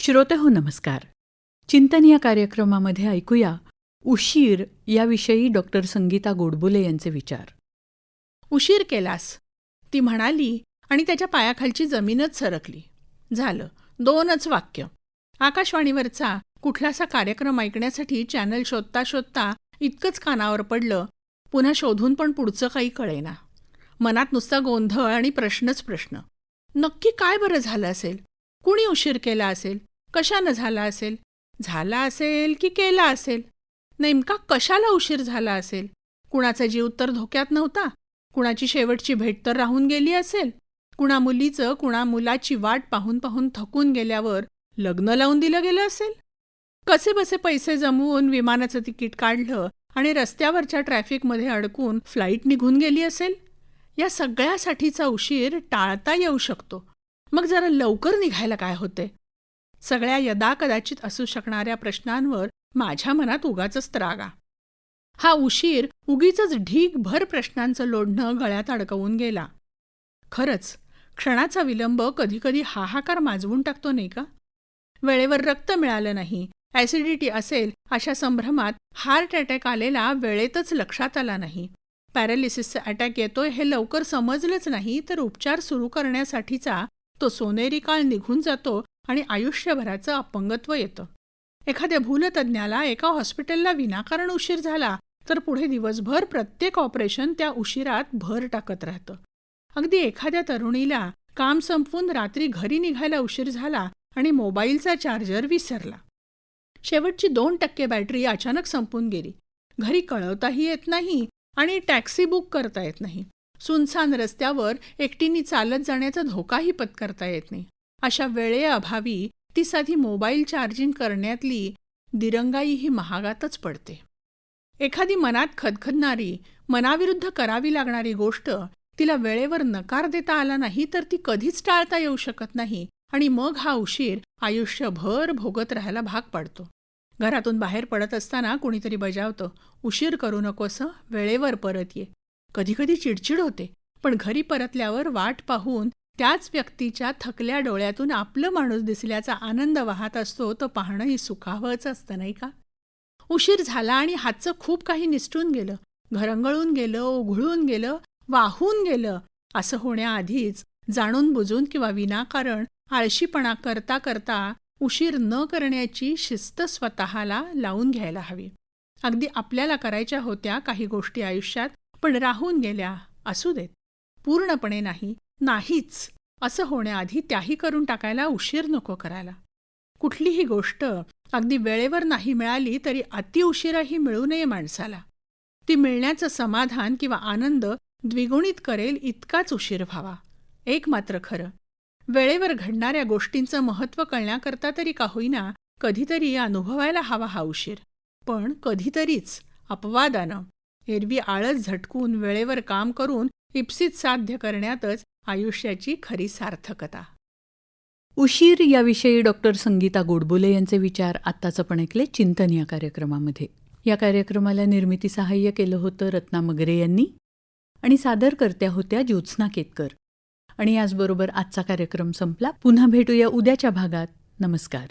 श्रोते हो नमस्कार. चिंतन या कार्यक्रमामध्ये ऐकूया उशीर याविषयी डॉक्टर संगीता गोडबोले यांचे विचार. उशीर केलास ती म्हणाली आणि त्याच्या पायाखालची जमीनच सरकली. झालं दोनच वाक्य. आकाशवाणीवरचा कुठलासा कार्यक्रम ऐकण्यासाठी चॅनल शोधता शोधता इतकंच कानावर पडलं पुन्हा शोधून पण पुढचं काही कळेना. मनात नुसता गोंधळ आणि प्रश्नच प्रश्न. नक्की काय बरं झालं असेल? कुणी उशीर केला असेल? कशानं झाला असेल? झाला असेल की केला असेल? नेमका कशाला उशीर झाला असेल? कुणाचा जीव तर धोक्यात नव्हता? कुणाची शेवटची भेट तर राहून गेली असेल? कुणा मुलीचं कुणा मुलाची वाट पाहून पाहून थकून गेल्यावर लग्न लावून दिलं गेलं असेल? कसे बसे पैसे जमवून विमानाचं तिकीट काढलं आणि रस्त्यावरच्या ट्रॅफिकमध्ये अडकून फ्लाईट निघून गेली असेल? या सगळ्यासाठीचा उशीर टाळता येऊ शकतो. मग जरा लवकर निघायला काय होते? सगळ्या यदा कदाचित असू शकणाऱ्या प्रश्नांवर माझ्या मनात उगाच त्रागा हा उशीर उगीच ढीगभर प्रश्नांचं लोढणं गळ्यात अडकवून गेला. खरंच क्षणाचा विलंब कधीकधी हाहाकार माजवून टाकतो नाही का? वेळेवर रक्त मिळालं नाही ॲसिडिटी असेल अशा संभ्रमात हार्ट अटॅक आलेला वेळेतच लक्षात आला नाही. पॅरालिसिसचा अटॅक येतोय हे लवकर समजलंच नाही तर उपचार सुरू करण्यासाठीचा तो सोनेरी काळ निघून जातो आणि आयुष्यभराचं अपंगत्व येतं. एखाद्या भूलतज्ञाला एका हॉस्पिटलला विनाकारण उशीर झाला तर पुढे दिवसभर प्रत्येक ऑपरेशन त्या उशिरात भर टाकत राहतं. अगदी एखाद्या तरुणीला काम संपवून रात्री घरी निघायला उशीर झाला आणि मोबाईलचा चार्जर विसरला. शेवटची दोन टक्के बॅटरी अचानक संपून गेली. घरी कळवताही येत नाही आणि टॅक्सी बुक करता येत नाही. सुनसान रस्त्यावर एकटीने चालत जाण्याचा धोकाही पत्करता येत नाही. अशा वेळेअभावी ती साधी मोबाईल चार्जिंग करण्यातली दिरंगाई ही महागातच पडते. एखादी मनात खदखदणारी मनाविरुद्ध करावी लागणारी गोष्ट तिला वेळेवर नकार देता आला नाही तर ती कधीच टाळता येऊ शकत नाही आणि मग हा उशीर आयुष्यभर भोगत राहायला भाग पाडतो. घरातून बाहेर पडत असताना कुणीतरी बजावतं उशीर करू नकोस वेळेवर परत ये. कधीकधी चिडचिड होते पण घरी परतल्यावर वाट पाहून त्याच व्यक्तीच्या थकल्या डोळ्यातून आपलं माणूस दिसल्याचा आनंद वाहत असतो तो पाहणंही सुखावंच असतं नाही का? उशीर झाला आणि हातचं खूप काही निसटून गेलं. घरंगळून गेलं उघळून गेलं वाहून गेलं असं होण्याआधीच जाणून बुजून किंवा विनाकारण आळशीपणा करता करता उशीर न करण्याची शिस्त स्वतःला लावून घ्यायला हवी. अगदी आपल्याला करायच्या होत्या काही गोष्टी आयुष्यात पण राहून गेल्या असू देत. पूर्णपणे नाही नाहीच. असं होण्याआधी त्याही करून टाकायला उशीर नको करायला. कुठलीही गोष्ट अगदी वेळेवर नाही मिळाली तरी अतिउशिराही मिळू नये माणसाला. ती मिळण्याचं समाधान किंवा आनंद द्विगुणित करेल इतकाच उशीर व्हावा. एक मात्र खरं. वेळेवर घडणाऱ्या गोष्टींचं महत्त्व कळण्याकरता तरी का होईना कधीतरी अनुभवायला हवा हा उशीर. पण कधीतरीच अपवादानं. एरवी आळस झटकून वेळेवर काम करून इप्सित साध्य करण्यातच आयुष्याची खरी सार्थकता. उशीर याविषयी डॉक्टर संगीता गोडबोले यांचे विचार आत्ताचं पण ऐकले चिंतन या कार्यक्रमामध्ये. या कार्यक्रमाला निर्मिती सहाय्य केलं होतं रत्ना मगरे यांनी आणि सादरकर्त्या होत्या ज्योत्स्ना केतकर. आणि याचबरोबर आजचा कार्यक्रम संपला. पुन्हा भेटूया उद्याच्या भागात. नमस्कार.